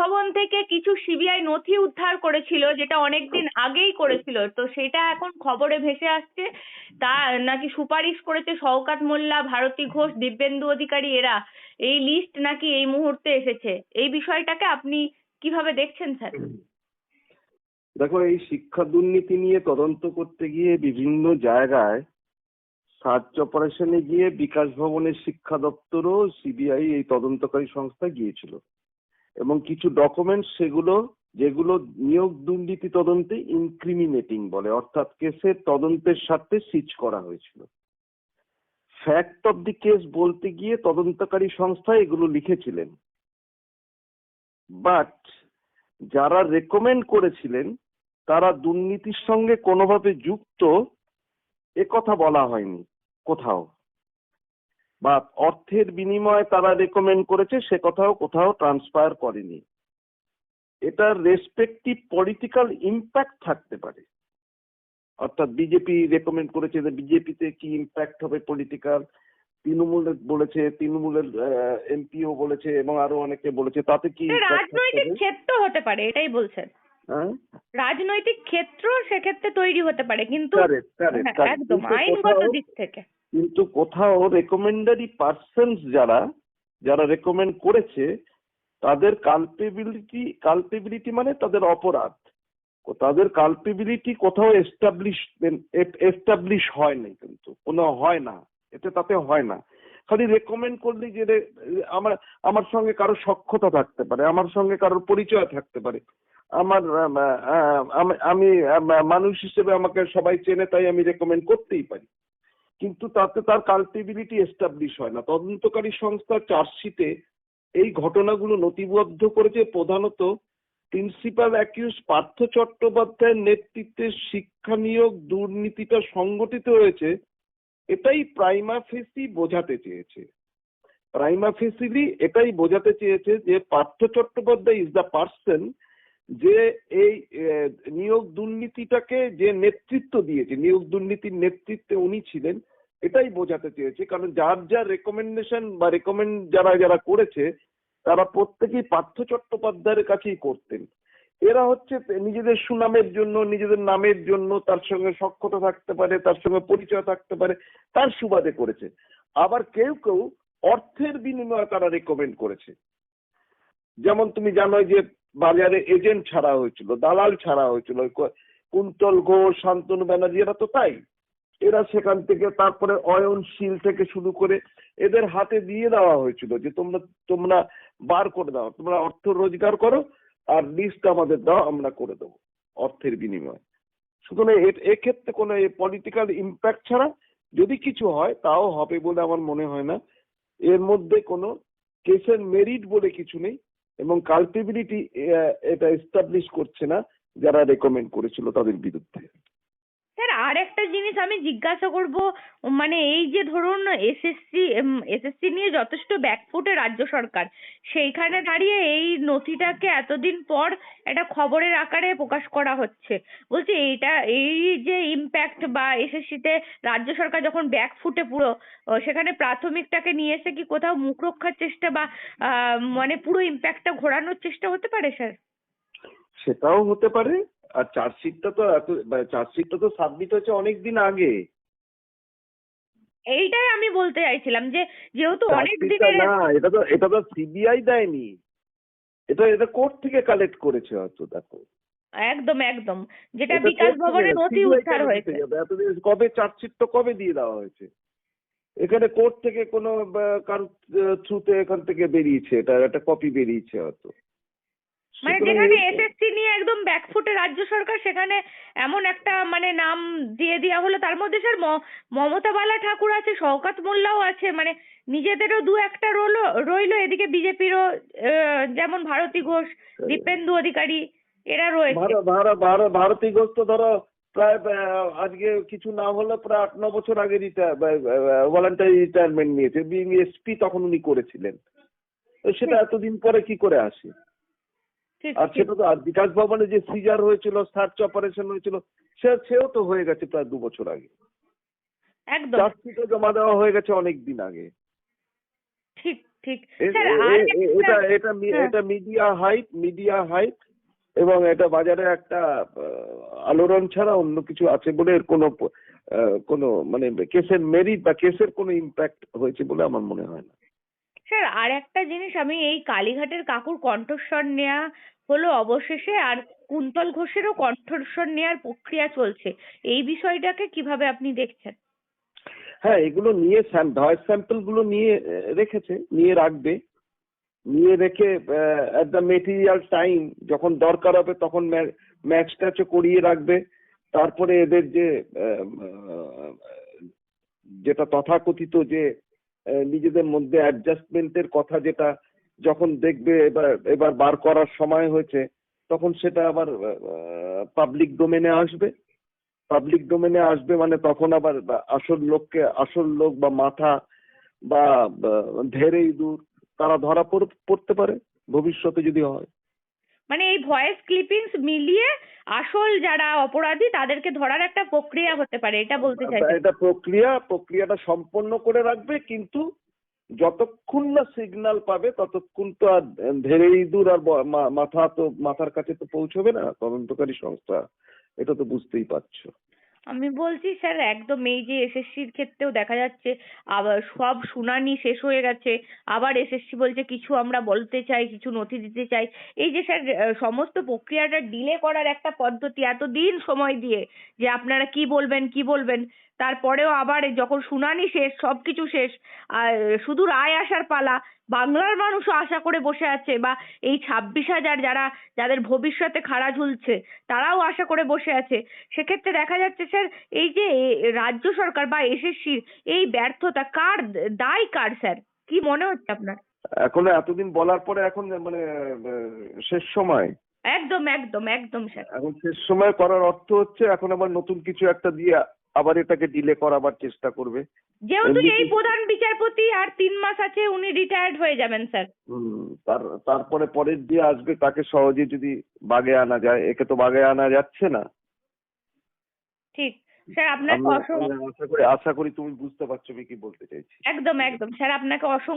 ভবন থেকে কিছু সিবিআই নথি উদ্ধার করেছিল, যেটা অনেকদিন আগেই করেছিল। তো সেটা এখন খবরে ভেসে আসছে। তা নাকি সুপারিশ করেছে শওকাত মোল্লা, ভারতী ঘোষ, দিব্যেন্দু অধিকারী, এরা? এই লিস্ট নাকি এই মুহূর্তে এসেছে? এই বিষয়টাকে আপনি কীভাবে দেখছেন, স্যার? দেখো, এই শিক্ষা দুর্নীতি নিয়ে তদন্ত করতে গিয়ে বিভিন্ন জায়গায় সার্চ অপারেশনে গিয়ে বিকাশ ভবনের শিক্ষা দপ্তরও সিবিআই এই তদন্তকারী সংস্থা গিয়েছিল। এবং কিছু ডকুমেন্টস সেগুলো, যেগুলো নিয়োগ দুর্নীতি তদন্তে ইনক্রিমিনেটিং বলে, অর্থাৎ কেসের তদন্তের সাথে সিজ করা হয়েছিল। ফ্যাক্ট অফ দি কেস বলতে গিয়ে তদন্তকারী সংস্থা এগুলো লিখেছিলেন। বাট যারা রেকমেন্ড করেছিলেন, তারা দুর্নীতির সঙ্গে কোনোভাবে যুক্ত, এ কথা বলা হয়নি কোথাও। বা অর্থের বিনিময়ে তারা রেকমেন্ড করেছে সে কথাও কোথাও ট্রান্সফার করেনি। এটার রেসপেক্টিভ পলিটিক্যাল ইম্প্যাক্ট থাকতে পারে। অর্থাৎ বিজেপি রেকমেন্ড করেছে যে বিজেপিতে কি ইম্প্যাক্ট হবে পলিটিক্যাল তৃণমূল বলেছে তৃণমূলের এমপিও বলেছে এবং আরও অনেকে বলেছে তাতে কি রাজনৈতিক? ক্ষেত্র হতে পারে এটাই বলছেন। হ্যাঁ? রাজনৈতিক ক্ষেত্র সেক্ষেত্রে তৈরি হতে পারে কিন্তু হ্যাঁ. একদম আইনগত দিক থেকে। কিন্তু কোথাও রেকমেন্ডারি পার্সনস যারা যারা রেকমেন্ড করেছে, তাদের কালপেবিলিটি কালপেবিলিটি মানে তাদের অপরাধ। তাদের কালপেবিলিটি কোথাও এস্টাবলিশ এস্টাবলিশ হয় নাই কিন্তু, কোনো হয় না, এতে তাতে হয় না। খালি রেকমেন্ড করলে যে আমার আমার সঙ্গে কারও সক্ষতা থাকতে পারে, আমার সঙ্গে কারোর পরিচয় থাকতে পারে। আমার আমি মানুষ হিসেবে আমাকে সবাই চেনে, তাই আমি রেকমেন্ড করতেই পারি। কিন্তু তাতে তার কাল্টিবিলিটি এস্টাবলিশ হয় না। তদন্তকারী সংস্থা চার্জশিটে এই ঘটনাগুলো নথিবদ্ধ করেছে প্রধানত প্রিন্সিপাল অ্যাকিউজ পার্থ চট্টোপাধ্যায়ের নেতৃত্বে শিক্ষা নিয়োগ দুর্নীতিটা সংগঠিত হয়েছে। এটাই প্রাইমা ফেসি বোঝাতে চেয়েছে। প্রাইমা ফেসিলি এটাই বোঝাতে চেয়েছে যে Partha Chattopadhyay is the person যে এই নিয়োগ দুর্নীতিটাকে যে নেতৃত্ব দিয়েছে, নিয়োগ দুর্নীতির নেতৃত্বে উনি ছিলেন এটাই বোঝাতে চেয়েছে, কারণ যার যার রেকমেন্ডেশন বা রেকমেন্ড যারা যারা করেছে, তারা প্রত্যেকেই পার্থ চট্টোপাধ্যায়ের কাছেই করতেন। এরা হচ্ছে নিজেদের সুনামের জন্য, নিজেদের নামের জন্য, তার সঙ্গে সক্ষতা থাকতে পারে, তার সঙ্গে পরিচয় থাকতে পারে, তার সুবাদে করেছে। আবার কেউ কেউ অর্থের বিনিময়ে তারা রেকমেন্ড করেছে। যেমন তুমি জানো যে বাজারে এজেন্ট ছাড়া হয়েছিল, দালাল ছাড়া হয়েছিল কুন্তল ঘোষ, শান্তনু ব্যানার্জি, এরা তো তাই। এরা সেখান থেকে তারপরে অয়নশীল থেকে শুরু করে এদের হাতে দিয়ে দেওয়া হয়েছিল যে তোমরা তোমরা বার করে দাও, তোমরা অর্থ রোজগার করো, আর লিস্ট আমাদের দাও, আমরা করে দেবো অর্থের বিনিময়ে। সুতরাং এক্ষেত্রে কোনো পলিটিক্যাল ইম্প্যাক্ট ছাড়া যদি কিছু হয়, তাও হবে বলে আমার মনে হয় না। এর মধ্যে কোনো কেসের মেরিট বলে কিছু নেই এবং কাল্পিবিলিটি এটা এস্টাবলিশ করছে না যারা রেকমেন্ড করেছিল তাদের বিরুদ্ধে। স্যার আর একটা জিনিস আমি জিজ্ঞাসা করব মানে এই যে ধরুন এসএসসি এসএসসি নিয়ে যথেষ্ট ব্যাকফুটে রাজ্য সরকার সেইখানে দাঁড়িয়ে এই নথিটাকে এতদিন পর একটা খবরের আকারে প্রকাশ করা হচ্ছে। বলছি এইটা এই যে ইম্প্যাক্ট বা SSC এসএসসিতে রাজ্য সরকার যখন ব্যাকফুটে পুরো সেখানে প্রাথমিকটাকে নিয়ে এসে কি কোথাও মুখ রক্ষার চেষ্টা বা আহ, মানে পুরো ইম্প্যাক্টটা ঘোরানোর চেষ্টা হতে পারে স্যার? সেটাও হতে পারে আর চার্জশিটটা তো এত চার্জশিটটা তো সাবমিট হয়েছে অনেক দিন আগে। এইটাই আমি বলতে চাইছিলাম যে যেহেতু অনেক দিনের না এটা তো এটা তো সিবিআই দেয়নি। এটা এটা কোর্ট থেকে কালেক্ট করেছে হয়তো দেখো। একদম একদম। যেটা বিকাশ ভবনে নথি উদ্ধার হয়েছে? এতদিন কবে চার্জশিট তো কবে দিয়ে দেওয়া হয়েছে? এখানে কোর্ট থেকে কোনো কারোর থ্রুতে এখান থেকে বেরিয়েছে এটা একটা কপি বেরিয়েছে হয়তো। মানে যেখানে এসএসসি নিয়ে একদম ব্যাকফুটে রাজ্য সরকার সেখানে এমন একটা মানে নাম দিয়ে দেওয়া হলো। তার মধ্যে স্যার মমতা বালা ঠাকুর আছে শওকাত মোল্লাও আছে মানে নিজেদেরও দু একটা রোল রইল। এদিকে বিজেপিরও যেমন ভারতী ঘোষ দীপেন্দু অধিকারী এরা রয়েছে। ভারত ঘোষ তো ধরো প্রায় আহ, আজকে কিছু না হলে প্রায় আট ন বছর আগে ভলান্টারি রিটায়ারমেন্ট নিয়েছে। বিং এসপি তখন উনি করেছিলেন। তো সেটা এতদিন পরে কি করে আসে? আর সেটা তো আর বিকাশ ভবনে যে সিজার হয়েছিল সার্চ অপারেশন হয়েছিল সে সেও তো হয়ে গেছে প্রায় দু বছর আগে। একদম। চার্জশিটও জমা দেওয়া হয়ে গেছে অনেক দিন আগে। ঠিক ঠিক। এটা এটা হ্যাঁ। এটা মিডিয়া হাইপ মিডিয়া হাইপ এবং এটা বাজারে একটা আলোড়ন ছাড়া অন্য কিছু আছে বলে এর কোনো কোনো মানে কেসের মেরিট বা কেসের কোনো ইম্প্যাক্ট হয়েছে বলে আমার মনে হয় না। স্যার, আর একটা জিনিস, আমি এই কালীঘাটের কাকুর কণ্ঠস্বর নেওয়া হলো অবশেষে, আর কুন্তল ঘোষেরও কণ্ঠস্বর নেওয়ার প্রক্রিয়া চলছে। এই বিষয়টাকে কীভাবে আপনি দেখছেন? হ্যাঁ এগুলো নিয়ে ভয়েস স্যাম্পলগুলো নিয়ে রেখেছে, নিয়ে রাখবে। নিয়ে রেখে অ্যাট দ্য মেটেরিয়াল টাইম যখন দরকার হবে তখন ম্যাচ ট্যাচও করিয়ে রাখবে। তারপরে এদের যে যেটা তথাকথিত যে নিজেদের মধ্যে অ্যাডজাস্টমেন্টের কথা যেটা যখন দেখবে এবার এবার বার করার সময় হয়েছে, তখন সেটা আবার পাবলিক ডোমেনে আসবে। পাবলিক ডোমেনে আসবে মানে তখন আবার আসল লোককে, আসল লোক বা মাথা বা, ধেরেই দূর, তারা ধরা পড়- পড়তে পারে। ভবিষ্যতে যদি হয়। মানে এই voice clippings মিলিয়ে আসল যারা অপরাধী তাদেরকে ধরার একটা প্রক্রিয়া হতে পারে এটা বলতে চাইছেন এটা প্রক্রিয়া প্রক্রিয়াটা সম্পন্ন করে রাখবে কিন্তু যতক্ষণ না সিগন্যাল পাবে ততক্ষণ তো আর ধেরে ইঁদুর আর মাথা তো মাথার কাছে তো পৌঁছবে না তদন্তকারী সংস্থা এটা তো বুঝতেই পারছ। আমি বলছি, স্যার, একদম এই যে এসএসসির ক্ষেত্রেও দেখা যাচ্ছে, আবার সব শুনানি শেষ হয়ে গেছে, আবার এসএসসি বলছে কিছু আমরা বলতে চাই, কিছু নথি দিতে চাই। এই যে স্যার সমস্ত প্রক্রিয়াটা ডিলে করার একটা পদ্ধতি এতদিন সময় দিয়ে, যে আপনারা কি বলবেন কি বলবেন তারপরেও আবার যখন শুনানি শেষ সবকিছু শেষ আর শুধু রায় আসার পালা বাংলার মানুষও আশা করে বসে আছে বা এই ছাব্বিশ হাজার যারা যাদের ভবিষ্যতে খাড়া ঝুলছে তারাও আশা করে বসে আছে। সেক্ষেত্রে দেখা যাচ্ছে স্যার এই যে রাজ্য সরকার বা এসএসসির এই ব্যর্থতা কার দায় কার স্যার? কি মনে হচ্ছে আপনার? এখনও এতদিন বলার পরে এখন মানে শেষ সময়। একদম একদম একদম স্যার। এখন শেষ সময় করার অর্থ হচ্ছে এখন আবার নতুন কিছু একটা দিয়ে আবার এটাকে ডিলে করাবার চেষ্টা করবে। যেহেতু এই প্রধান বিচারপতি আর তিন মাস আছে উনি রিটায়ার্ড হয়ে যাবেন স্যার। তার তারপরে পরের দিয়ে আসবে তাকে সহজে যদি বাগে আনা যায় একে তো বাগে আনা যাচ্ছে না। ঠিক। স্যার আপনাকে আশা করি আশা করি তুমি বুঝতে পারছ আমি কি বলতে চাইছি। একদম একদম। স্যার আপনাকে অসংখ্য